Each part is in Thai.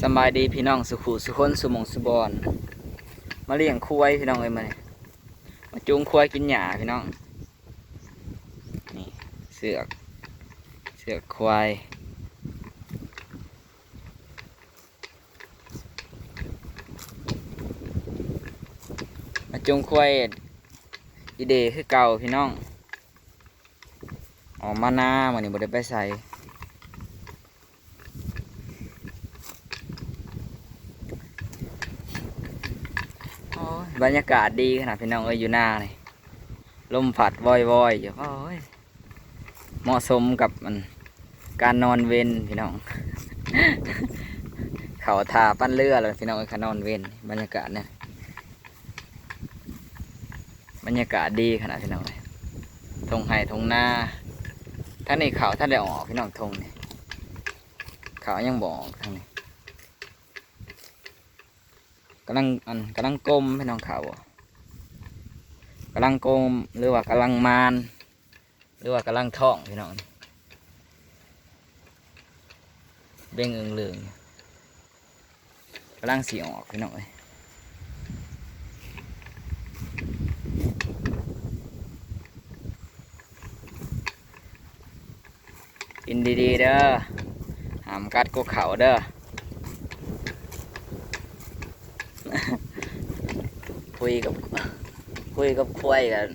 สบายดีพี่น้องสุขุสุคนสุมงสุบอนมาเลี้ยงควายพี่น้องเอ้ยมาเนี่ยมาจูงควายกินหญ้าพี่น้องนี่เสือกเสือกควายมาจูงควายอีเดคือเก่าพี่น้องออกมาหน้ามันนี่บ่ได้ไปใส่ โอ้ย บรรยากาศดีขนาดพี่น้องเอ้ยอยู่หน้าเลยลมผัดวอยวอยอยู่โอ้ยเหมาะสมกับมันการนอนเวนพี่น้อง เขาทาปั้นเรือเลยพี่น้องเอ้ยเขนอนเวนบรรยากาศเนี่ยบรรยากาศดีขนาดพี่น้องเลยทงไห่ทงนาท่านนี่เขาท่านได้ออกพี่น้องทงเนี่ยเขายังบออกทางนี้ กำลังอันกำลังกลมพี่น้องเขาอะกำลังกลมหรือว่ากำลังมานหรือว่ากำลังท่องพี่น้องเบ่งเอิงเลืองกำลังสีออกพี่น้องเอ้ยกินดีๆเด้อหามกัดกกเขาเด้อ คุยกับ คุยกับควายกัน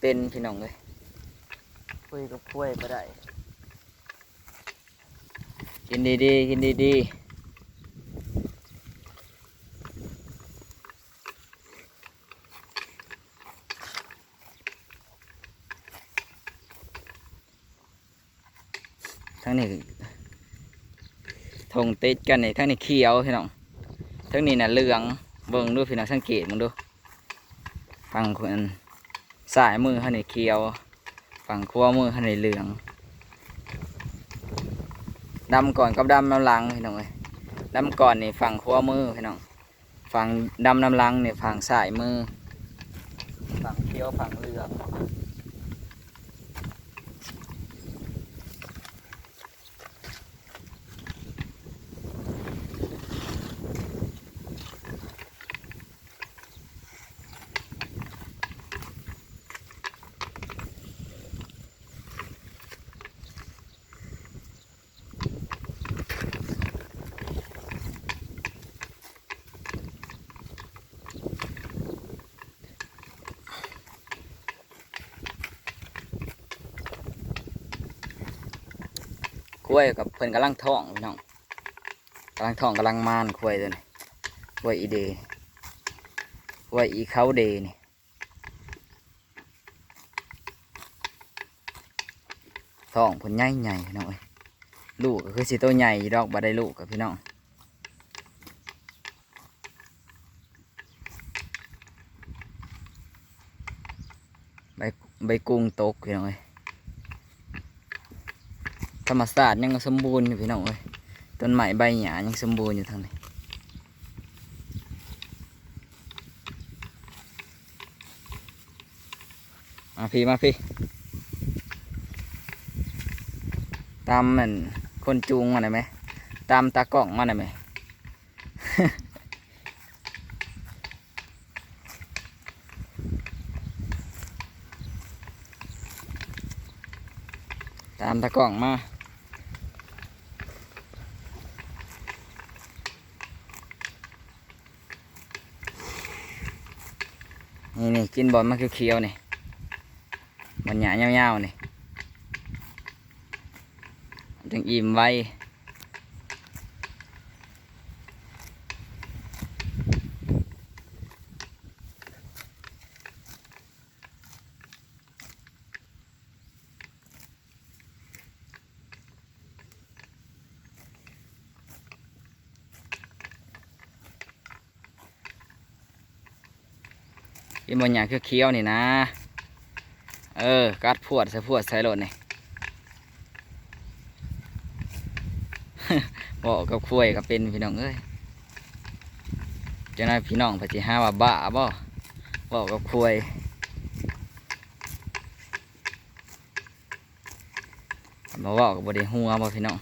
เป็นพี่น้องเลยคุยกับควายก็ได้กินดีๆกินดีๆทั้งนี้ทงติดกันนี่ทั้งนี้เขียวพี่น้องทั้งนี้น่ะเหลือง เบิ่งดูพี่นักสังเกตมึงดูฝั่งคนสายมือเขานี่เขียวฝั่งขั้วมือเขานี่เหลืองดำก่อนกับดำน้ำลังพี่น้องเลยดำก่อนนี่ฝั่งขั้วมือพี่น้องฝั่งดำน้ำลังนี่ฝั่งสายมือฝั่งเขียวฝั่งเหลือง ล้วยกับเพิ่นกำลังท้องพี่น้องกำลังท้องกำลังมานกล้วยตัวนี้กล้วยอีเดกล้วยอีเขาเดนี่ท้องเพิ่นใหญ่ใหญ่พี่น้องเอ้ยลูกก็คือสิตัวใหญ่ดอกบ่ได้ลูกกับพี่น้องใบใบกุ้งตกพี่น้องเอ้ย ธรรมศาสตร์ยังสมบูรณ์อยู่พี่น้องเอ้ยต้นไม้ใบหญ้ายังสมบูรณ์อยู่ทางนี้มาพี่มาพี่ตามมันคนจูงมาหน่อยไหมตามตากล้องมาหน่อยไหมตามตากล้องมา นี่นี่กินบอลมาเขียวๆนี่บอลหยาเงาวๆนี่จึงอิ่มไว กินบอลหยาเขียวๆนี่นะ เออ กัดพวดใส่พวดใส่รถนี่บอกกับคุยกับเป็นพี่น้องเอ้ยจ้านายพี่น้องพจิห้าว่าบ้าบ่บอกกับคุยมาบอกกับบไดีหัวบ่พี่น้อง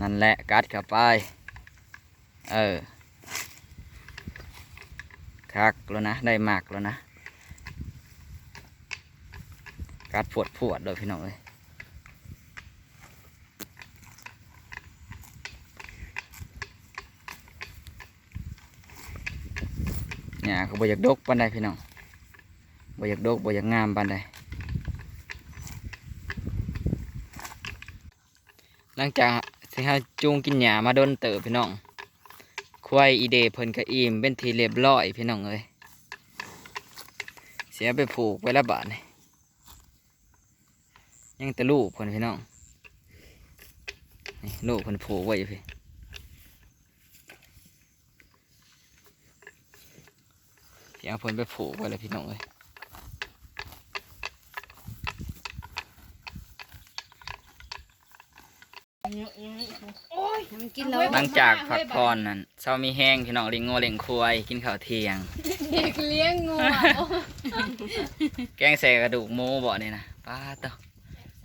นั่นแหละกัดเข้าไป เออ คักแล้วนะ ได้หมากแล้วนะกัดปวดปวดเลยพี่น้องเอ้ยเนี่ยเขาบอยากดกปานใดพี่น้องบอยากดกบอยากงามปานใดหลังจากที่เราจูงกินหญ้ามาโดนเติบพี่น้อง ควายอีเดเพิ่นกะอิ่มเป็นทีเรียบร้อยพี่น้องเอ้ยเสียไปผูกไว้ละบาทนี่ยังตะลูกคนพี่น้องนี่ลูกคนผูกไว้อยู่พี่เสียงเพิ่นไปผูกไว้เลยพี่น้องเลยโอ้ย มันกินแล้วหลังจากพักผ่อนนั่นเช้ามีแห้งพี่น้องเลิงโง่เลิงควายกินข้าวเที่ยง เด็กเลี้ยงงูอะโอ้แกงใส่กระดูกหมูบ่นี่นะป้าเต้า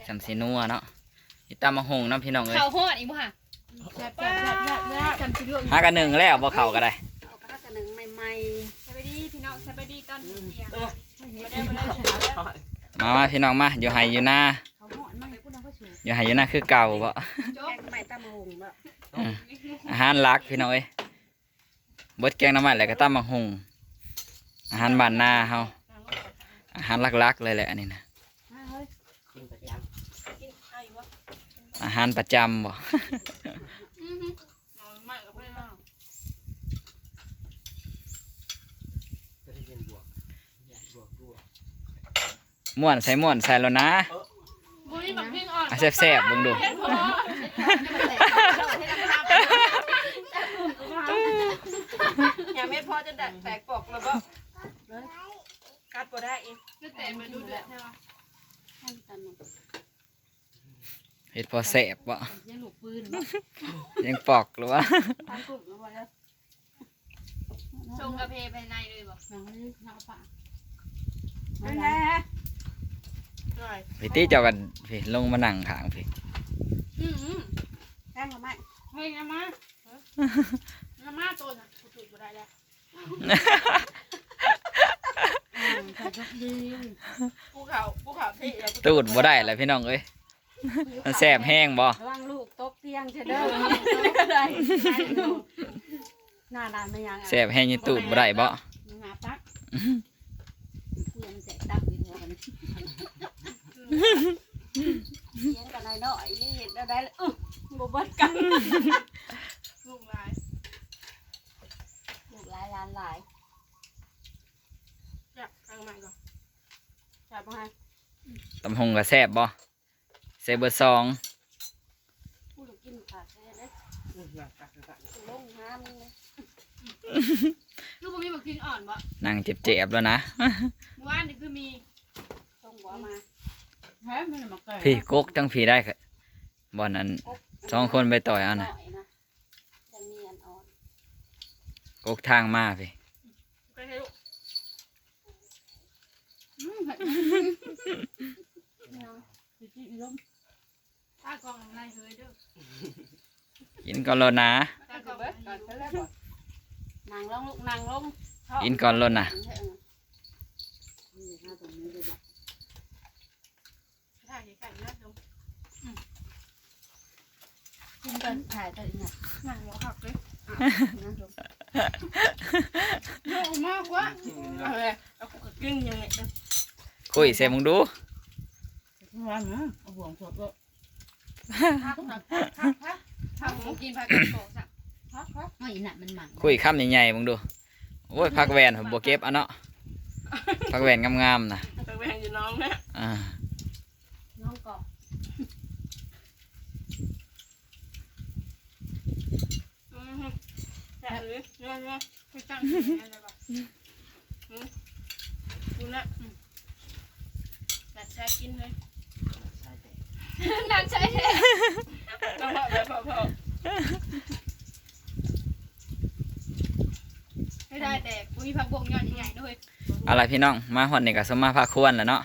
จำสีนัวเนาะนี่ตามมาหงน้ำพี่น้องเลยเขาวโหดอีกบ่ค่ะแซ่บแซ่บแซ่บแซ่บแซ่บจำชิลล์หากันหนึ่งแล้วบ่เข่าก็ได้เอากระกระหนึ่งใหม่สวัสดีพี่น้องสวัสดีตอนเที่ยงๆไม่ได้ไม่ได้เฉยมามาพี่น้องมาอยู่ไห้อยู่หน้า ดน้ำก็สูงอยู่ไห้อยู่หน้าคือเก่าบ่จแกบงใหม่ตามหงแบบอืมอาหารหลักพี่น้องเอ้ยเบดแกงน้ำมันแล้วก็ตามมาหงอาหารบ้านนาเฮาอาหารหลักๆเลยแหละอันนี้นะเฮ้ยอาหารประจำบ่ไม่กับเพื่อนเราม่วนใส่ม่วนใส่แล้วนะบุ้ยแบบพี่อ่อน อะแซ่บๆเบิ่งดูอย่าไม่พอจะแดกแตกปอกแล้วก็กัดบ่ได้อีกก็แต่มาดูเดือดใช่ไหมให้กันหนึ่งเฮ็ดพอแซ่บบ่ยังหลูกปืนยังปอกหรือวะทำกลุ่มแล้วแล้วชงกระเพภายในเลยบ่หนังนี่หนังปากนั่นแหละหน่อย พี่ตี้เจ้ากันพี่ลงมานั่งข้างพี่อืมอืมแกงหรือไม่เฮ้ยน้ำมาน้ำมาตัวน่ะกูถูกบ่ได้แล้วใส่ชุดดีภูเขาภูเขาที่แล้วตูดบ่ได้แล้วพี่น้องเอ้ยมันแซ่บแห้งบ่ระวังลูกตกเตียงเชเด้อได้หน้าด่านไม่ยังแซ่บแห้งอยี่ตูดบ่ได้บ่งาปักเพื่อนแจกตักอีกหัวกัน เลี้ยงกันหน่อยหน่อยเห็นอะไรเลยอึบ่เบิดกันลูกหลายลูกหลายล้านหลายจับทางใหม่ก่อนจับมาให้ตำหงก็แซ่บบ่ใส่เบอร์สองผู้ลูกกินขาดแค่นี้ลงน้ำเลยลูกบ่มีมากินอ่อนบ่นั่งเจ็บๆแล้วนะเมื่อวานนี่คือมีต้องบอกมา แพ้ไม่ได้มาเกิดพี่กกจังพี่ได้ค่ะบ่อนนั้นสองคนไปต่อยเอันหน่น่ะอยนะจะมีอันอ่อนกกทางมาพี่ ไปให้ลูกจิจิล้มตากองในเฮ้ยเด้อกินก่อนแล้วนะตากองเบิดก่อนเท่าแรกก่อนนางลงลูกนางลง กินก่อนแล้วนะ นี่ห้าตรงนี้เลยบอก ถ่ายไก่นะลูก กินกันถ่ายตัวอีกหน่อยหนังหัวหักเลยนะลูกโอ้มากวะเอาเลยเอากินยังไงคุยใส่มึงดูวันนะเอาห่วงสดก็พักพักพักพักทำหมูกินผักกระโปงสักพักพักไม่หนักมันหมันคุยคำใหญ่ๆมึงดูโอ้ยพักแวนผมบ่เก็บเอะเนาะพักแวนงามๆนะตะแวงอยู่น้องนะอ่า เรื่องว่าไปตั้งอะไรบ้างคุณละหลักชกินเลยหลักชาเด็กต้องพอไปพอพอไม่ได้แต่ปุ้ยพักบงยอดยังไงด้วยอะไรพี่น้องมาหอดนี่ก็สมมาภาคควรแล้วเนาะ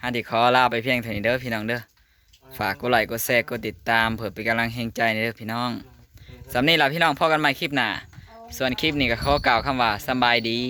ฮันดิคอลาไปเพียงเท่านี้เด้อพี่น้องเด้อฝากกดไลค์กดแชร์กดติดตามเผื่อเป็นกำลังแห่งใจเด้อพี่น้องสำนี้ล่ะพี่น้องพอกันใหม่คลิปหน้า ส่วนคลิปนี้ก็ขอกล่าวคำว่าสบายดี